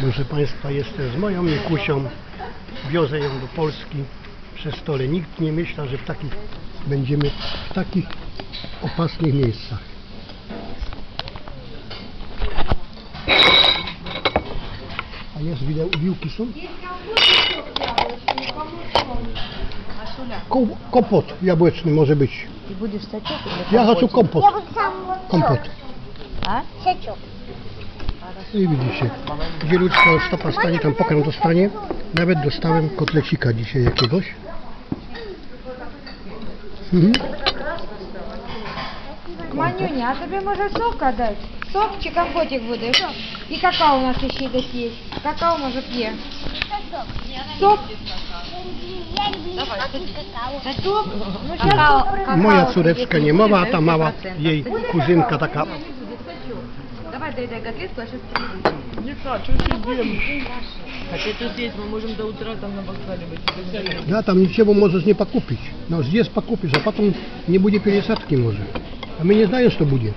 Proszę Państwa, jestem z moją Mikusią. Wiozę ją do Polski przez stole. Nikt nie myśla, że w takich będziemy w takich opasnych miejscach. A jest wideo, wiłki są? Ko kompot jabłeczny może być. Ty будешь сачок или Ja chcę компотик? kompot. Я вот сам Kompot. А? сячок. I widzicie, gdzie ludzka stopa stanie, tam pokręt dostanie. Nawet dostałem kotlecika dzisiaj jakiegoś. Mhm. Манюня, а тобі може сока дати? Сок чи компотик будеш? І какао у нас ще десь є. Какао може п'є. Сок? Сачок? Ну, Какао. щас Moja какао córeczka тобі nie mowa, a ta 30%. mała jej kuzynka taka. доедай котлетку, а мы можем до утра там на вокзале быть. Да, там ничего можешь не покупить. Но здесь покупишь, а потом не будет пересадки может. А мы не знаем, что будет.